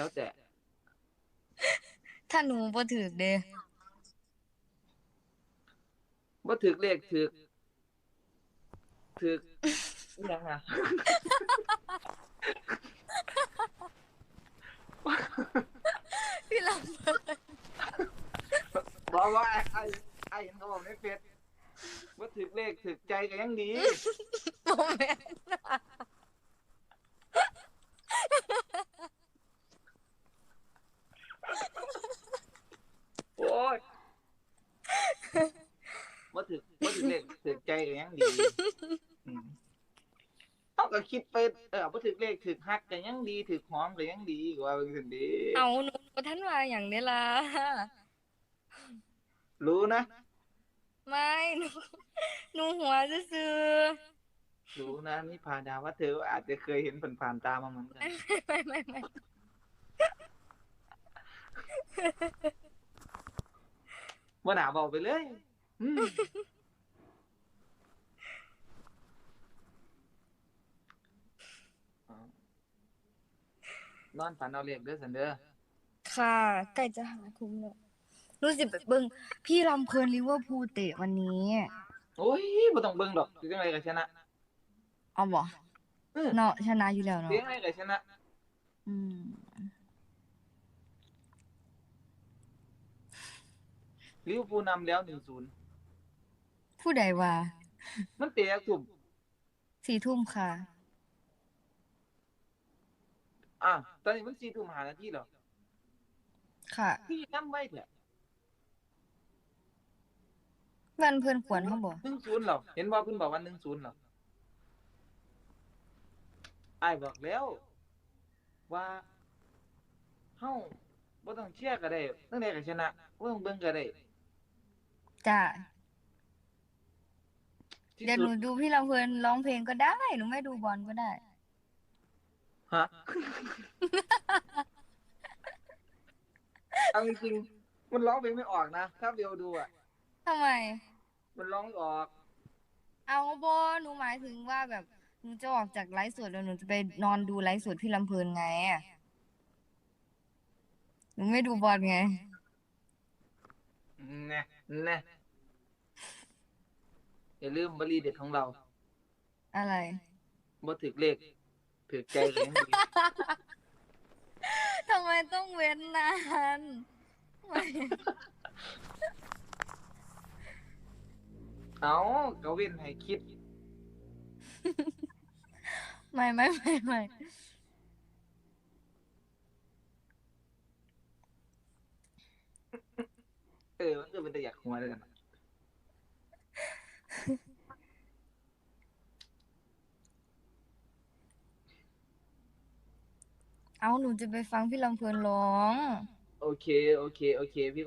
แล้วแต่ถ้าหนูบ่ถือเด้ว่าถึกเลขถึกถึกอิหยังอะพี่ลำเพิ่นบอกว่าไอ้ไอ้ไอ้เห็นเขาบอกในเฟซว่าถึกเลขถึกใจก็ยังดี บ่แม่น โอ้ย ว่าถึกว่าถึกเลขถึกใจก็ยังดีอืมเขาก็คิดไปเออว่าถึกเลขถึกฮักก็ยังดีถึกหอมก็ยังดีกว่าเป็นสิ่งดีเอาหนูบ่ทันว่าหยังเด้ล่ะรู้นะ ไม่หนูหนูหัวซื่อรู้นะนี่พาดาว่าเธออาจจะเคยเห็นผ่านๆตามาเหมือนกันๆไม่ไม่ไม่ว่าหนาบอกไปเลยอืมอ๋อ นอนฝันเอาเลขเด้อสันเด้อค่ะใกล้จะหาทุ่มแล้วหนูสิไปเบิ่งพี่ลำเพลินลิเวอร์พูลเตะวันนี้โอ้ยบ่ต้องเบิ่งดอกสิจังไดก็ชนะเอาบ่เออเนาะชนะอยู่แล้วเนาะสิจังไดก็ชนะ อืมลิเวอร์พูลนำแล้ว1-0ผู้ใดว่า มันเตะทุ่มสี่ทุ่มค่ะ อะตอนนี้มัน4ทุ่ม5นาทีแล้วค่ะ พี่นำไว้แท้วันเพิ่นควรเฮาบ่1-0แล้วเห็นว่าเพิ่นบอกว่า1-0แล้วอ้ายบอกแล้ว ว่าเฮาบ่ต้องเชียร์ก็ได้จังไดก็ชนะบ่ต้องเบิ่งก็ได้จ้าที่เดี๋ยวหสุนูดดูพี่ลำเพลินร้องเพลงก็ได้ หนูไม่ดูบอลก็ได้ ฮะ เอาจริงๆมันร้องเพลงไม่ออกนะ ถ้าเบลดูอะ ทำไม มันร้องไม่ออก เอาบอหนูหมายถึงว่าแบบหนูจะออกจากไลฟ์สดแล้วหนูจะไปนอนดูไลฟ์สดพี่ลำเพลินไงอะหนูไม่ดูบอลไง แน่แน่อย่าลืมบรีเด็ดของเราอะไร บ่ถึกเลข ถึกใจเลยยังดีทำไมต้องเว้นนานไม่เอาก็เว้นให้คิด ไม่ไม่ไม่ไม่เออมันก็เป็นแต่อยากหัวเลยกัน เอาหนูจะไปฟังพี่ลำเพลินร้อง โอเค โอเค โอเคพี่